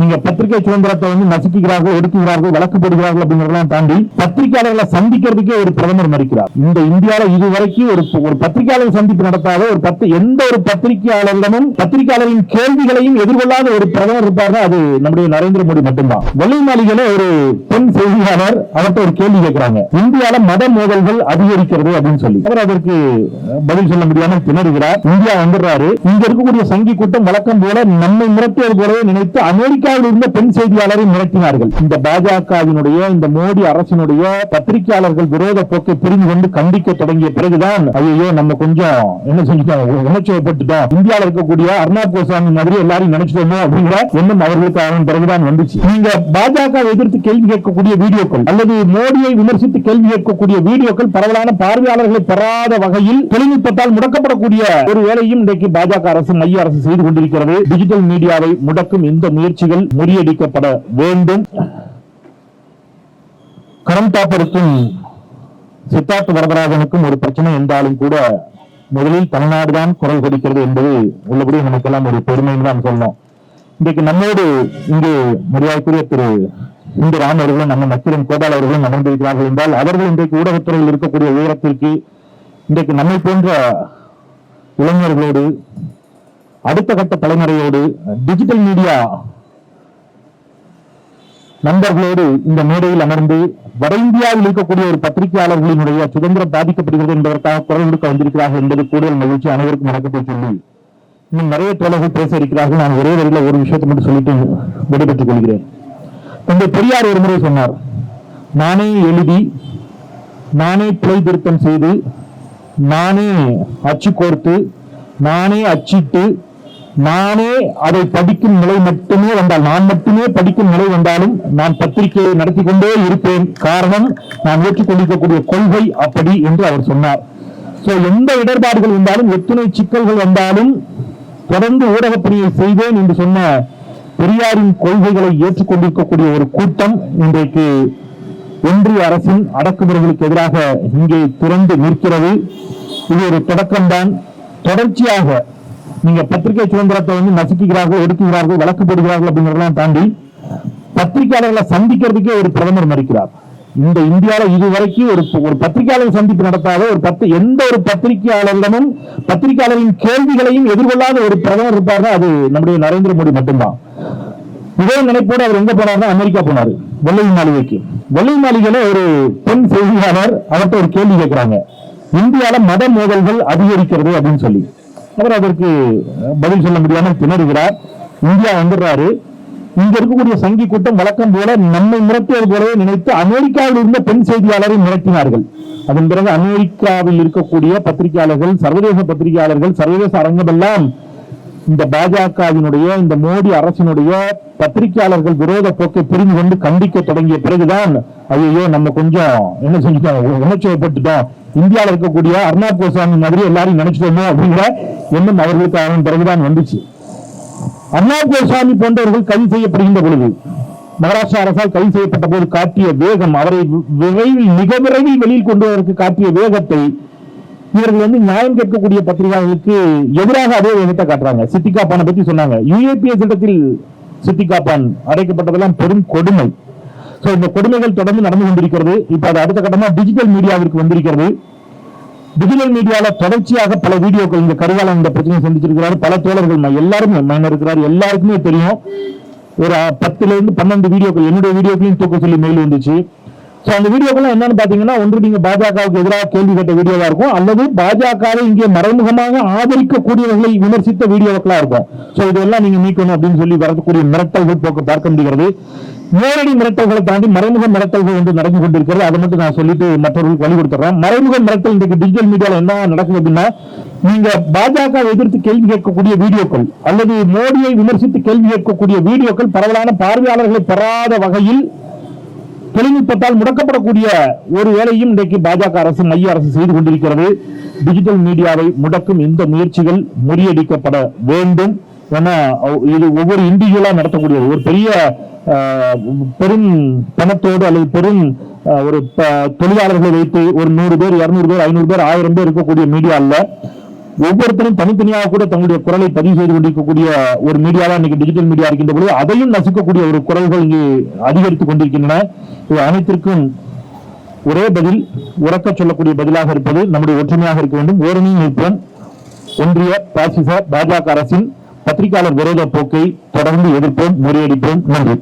நீங்க பத்திரிகை சுதந்திரத்தை வந்து நசுக்கிறார்கள் ஒடுக்குகிறார்கள் வழக்கு போடுகிறார்கள் அப்படிங்கறதெல்லாம் தாண்டி பத்திரிகையாளர்களை சந்திக்கிறதுக்கே ஒரு பிரதமர் மறுக்கிறார். இந்த இந்தியால இதுவரைக்கும் ஒரு ஒரு பத்திரிகையாளர் சந்திப்பு நடத்தாத ஒரு பத்து எந்த ஒரு பத்திரிகையாளர்களும் பத்திரிகையாளரின் கேள்விகளையும் எதிர்கொள்ளாத ஒரு பிரதமர் இருப்பார்கள் அது நம்முடைய நரேந்திர மோடி மட்டும்தான். வெள்ளை மாளிகையில ஒரு பெண் செய்தியாளர் அவர்கிட்ட ஒரு கேள்வி கேட்கிறாங்க. இந்தியால மத மோதல்கள் அதிகரிக்கிறது அப்படின்னு சொல்லி. அவர் அதற்கு பதில் சொல்ல முடியாம திணறுகிறார். இந்தியா வந்துடுறாரு. இங்க இருக்கக்கூடிய சங்கி கூட்டம் வழக்கம் போல நம்மை மிரட்டுவது போலவே நினைத்து அமெரிக்க அமெரிக்காவில் இருந்த பெண் செய்தியாளரை மிரட்டினார்கள். இந்த பாஜகவினுடைய இந்த மோடி அரசினுடைய பத்திரிகையாளர்கள் விரோத போக்கை புரிந்து கொண்டு கண்டிக்க தொடங்கிய பிறகுதான் ஐயோ நம்ம கொஞ்சம் என்ன செஞ்சுட்டோம் உணர்ச்சியப்பட்டுட்டோம் இந்தியாவில் இருக்கக்கூடிய அர்ணாப் கோசாமி மாதிரி எல்லாரும் நினைச்சிட்டோமோ அப்படிங்கிற எண்ணம் அவர்களுக்கு அவன் பிறகுதான் வந்துச்சு. நீங்க பாஜக எதிர்த்து கேள்வி கேட்கக்கூடிய வீடியோக்கள் அல்லது மோடியை விமர்சித்து கேள்வி கேட்கக்கூடிய வீடியோக்கள் பரவலான பார்வையாளர்களை பெறாத வகையில் தொழில்நுட்பத்தால் முடக்கப்படக்கூடிய ஒரு வேலையும் இன்றைக்கு பாஜக அரசு மைய அரசு செய்து கொண்டிருக்கிறது. டிஜிட்டல் மீடியாவை முடக்கும் இந்த முயற்சிகள் முறியடிக்கப்பட வேண்டும். கரம் தாப்பருக்கும் சித்தார்த்த வரதராஜனுக்கும் ஒரு பிரச்சனை என்றாலும் கூட முதலில் தமிழ்நாடுதான் குரல் கொடுக்கிறது என்பது உள்ளபடி நமக்கெல்லாம் ஒரு பெருமைன்னு தான் சொல்லணும். இன்றைக்கு நம்மோடு இங்கு மரியாதைக்குரிய திரு இந்து ராம் அவர்களும் நம்ம நக்கிரன் கோபால் அவர்களும் அமர்ந்திருக்கிறார்கள் என்றால் அவர்கள் இன்றைக்கு ஊடகத்துறையில் இருக்கக்கூடிய உயரத்திற்கு இன்றைக்கு நம்மை போன்ற இளைஞர்களோடு அடுத்த கட்ட தலைமுறையோடு டிஜிட்டல் மீடியா நண்பர்களோடு இந்த மேடையில் அமர்ந்து வட இந்தியாவில் இருக்கக்கூடிய ஒரு பத்திரிகையாளர்களினுடைய சுதந்திரம் பாதிக்கப்படுகிறது என்பதற்காக குரல் கொடுக்க வந்திருக்கிறார்கள் என்பது கூடுதல் மகிழ்ச்சி. அனைவருக்கும் வணக்கத்தை சொல்லி இன்னும் நிறைய தோழர்கள் பேச இருக்கிறார்கள். நான் ஒரே வரையில் ஒரு விஷயத்தை மட்டும் சொல்லிட்டு விடைபெற்றுக் கொள்கிறேன். தந்தை பெரியார் ஒரு முறை சொன்னார் நானே எழுதி நானே பிழை திருத்தம் செய்து நானே அச்சு கோர்த்து நானே அச்சிட்டு நானே அதை படிக்கும் நிலை மட்டுமே வந்தால் நான் மட்டுமே படிக்கும் நிலை வந்தாலும் நான் பத்திரிகையை நடத்தி கொண்டே இருப்பேன். காரணம் நான் ஏற்றுக்கொண்டிருக்கக்கூடிய கொள்கை அப்படி என்று அவர் சொன்னார். சோ எந்த இடர்பாடுகள் வந்தாலும் எத்தனை சிக்கல்கள் வந்தாலும் தொடர்ந்து ஊடகப் பணியை செய்வேன் என்று சொன்ன பெரியாரின் கொள்கைகளை ஏற்றுக்கொண்டிருக்கக்கூடிய ஒரு கூட்டம் இன்றைக்கு ஒன்றிய அரசின் அடக்குமுறைகளுக்கு எதிராக இங்கே திறந்து நிற்கிறது. இது ஒரு தொடக்கம்தான். தொடர்ச்சியாக நீங்க பத்திரிகை சுதந்திரத்தை வந்து நசுக்குகிறார்கள் ஒடுக்குகிறார்கள் வழக்கு போடுகிறார்கள் அப்படிங்கறதெல்லாம் தாண்டி பத்திரிகையாளர்களை சந்திக்கிறதுக்கே ஒரு பிரதமர் மறுக்கிறார். இந்த இந்தியால இதுவரைக்கும் ஒரு ஒரு பத்திரிகையாளர் சந்திப்பு நடத்தாத ஒரு பத்து எந்த ஒரு பத்திரிகையாளர்களும் பத்திரிகையாளரின் கேள்விகளையும் எதிர்கொள்ளாத ஒரு பிரதமர் இருப்பார்கள் அது நம்முடைய நரேந்திர மோடி மட்டும்தான். இதே நினைப்போடு அவர் எங்க போனார்னா அமெரிக்கா போனாரு வெள்ளை மாளிகைக்கு. வெள்ளை மாளிகையில ஒரு பெண் செய்தியாளர் அவர்கிட்ட ஒரு கேள்வி கேட்கிறாங்க. இந்தியால மத மோதல்கள் அதிகரிக்கிறது அப்படின்னு சொல்லி. அவர் அதற்கு பதில் சொல்ல முடியாமல் திணறுகிறார். இந்தியா வந்துடுறாரு. இங்க இருக்கக்கூடிய சங்கி கூட்டம் வழக்கம் போல நம்மை மிரட்டுவது போலவே நினைத்து அமெரிக்காவில் இருந்த பெண் செய்தியாளரை மிரட்டினார்கள். அதன் பிறகு அமெரிக்காவில் இருக்கக்கூடிய பத்திரிகையாளர்கள் சர்வதேச பத்திரிகையாளர்கள் சர்வதேச அரங்கமெல்லாம் இந்த பாஜகவினுடைய இந்த மோடி அரசினுடைய பத்திரிகையாளர்கள் விரோத போக்கை புரிந்து கொண்டு கண்டிக்க தொடங்கிய பிறகுதான் ஐயோ நம்ம கொஞ்சம் என்ன செஞ்சுட்டோம் உணர்ச்சியப்பட்டுட்டோம் இந்தியாவில் இருக்கக்கூடிய அர்ணாப் கோசாமி மாதிரி எல்லாரும் நினைச்சிட்டோமோ அப்படிங்கிற எண்ணம் அவர்களுக்கு அவன் பிறகுதான் வந்துச்சு. அர்ணாப் கோசாமி போன்றவர்கள் கைது செய்யப்படுகின்ற பொழுது மகாராஷ்டிரா அரசால் கைது செய்யப்பட்ட போது காட்டிய வேகம் அவரை விரைவில் மிக விரைவில் வெளியில் கொண்டு வருவதற்கு காட்டிய வேகத்தை இவர்கள் வந்து நியாயம் கேட்கக்கூடிய பத்திரிகைகளுக்கு எதிராக அதே வேகத்தை காட்டுறாங்க. சித்திகாப்பானை பத்தி சொன்னாங்க. யூஏபிஎஸ் திட்டத்தில் சித்திகாப்பான் அடைக்கப்பட்டதெல்லாம் பெரும் கொடுமை. ஸோ இந்த கொடுமைகள் தொடர்ந்து நடந்து கொண்டிருக்கிறது. இப்போ அது அடுத்த கட்டமாக டிஜிட்டல் மீடியாவிற்கு வந்திருக்கிறது. டிஜிட்டல் மீடியாவில் தொடர்ச்சியாக பல வீடியோக்கள் இந்த கருவால இந்த பிரச்சனையை சந்திச்சிருக்கிறார். பல தோழர்கள் எல்லாருமே மைனர் இருக்கிறார் எல்லாருக்குமே தெரியும். ஒரு பத்துலேருந்து பத்துல இருந்து பன்னெண்டு வீடியோக்கள் என்னுடைய வீடியோக்களையும் தூக்க சொல்லி மெயில் வந்துச்சு. ஸோ அந்த வீடியோக்கெல்லாம் என்னன்னு பாத்தீங்கன்னா ஒன்று நீங்க பாஜகவுக்கு எதிராக கேள்வி கேட்ட வீடியோவா இருக்கும். அல்லது பாஜகவை இங்கே மறைமுகமாக ஆதரிக்கக்கூடியவர்களை விமர்சித்த வீடியோக்களா இருக்கும். சோ இதெல்லாம் நீங்க நீக்கணும் அப்படின்னு சொல்லி வரக்கூடிய மிரட்டல்கள் போக்க பார்க்க முடிகிறது. நேரடி மிரட்டல்களை தாண்டி மறைமுக மிரட்டல்கள் ஒன்று நடந்து கொண்டிருக்கிறது. அதை மட்டும் நான் சொல்லிட்டு மற்றவர்களுக்கு வழி கொடுத்துறேன். மறைமுக மிரட்டல் இன்றைக்கு டிஜிட்டல் மீடியாவில் என்ன நடக்குது அப்படின்னா நீங்க பாஜக எதிர்த்து கேள்வி கேட்கக்கூடிய வீடியோக்கள் அல்லது மோடியை விமர்சித்து கேள்வி கேட்கக்கூடிய வீடியோக்கள் பரவலான பார்வையாளர்களை பெறாத வகையில் தொழில்நுட்பத்தால் முடக்கப்படக்கூடிய ஒரு வேலையும் இன்றைக்கு பாஜக அரசு மைய அரசு செய்து கொண்டிருக்கிறது. டிஜிட்டல் மீடியாவை முடக்கும் இந்த முயற்சிகள் முறியடிக்கப்பட வேண்டும் என இது ஒவ்வொரு இண்டிவிஜுவலா நடத்தக்கூடியது. ஒரு பெரிய பெரும் பணத்தோடு அல்லது பெரும் ஒரு தொழிலாளர்களை வைத்து ஒரு நூறு பேர் இருநூறு பேர் ஐநூறு பேர் ஆயிரம் பேர் இருக்கக்கூடிய மீடியா அல்ல. ஒவ்வொருத்தரும் தனித்தனியாக கூட தங்களுடைய குரலை பதிவு செய்து கொண்டிருக்கக்கூடிய ஒரு மீடியாவா இன்னைக்கு டிஜிட்டல் மீடியா இருக்கின்ற பொழுது அதையும் நசுக்கக்கூடிய ஒரு குரல்கள் இங்கு அதிகரித்துக் கொண்டிருக்கின்றன. இது அனைத்திற்கும் ஒரே பதில் உறக்க சொல்லக்கூடிய பதிலாக இருப்பது நம்முடைய ஒற்றுமையாக இருக்க வேண்டும். ஓரணியில் நிற்பன் ஒன்றிய பாசிச பாஜக அரசின் பத்திரிகையாளர் விரோத போக்கை தொடர்ந்து எதிர்ப்போம் முறியடிப்போம். நன்றி.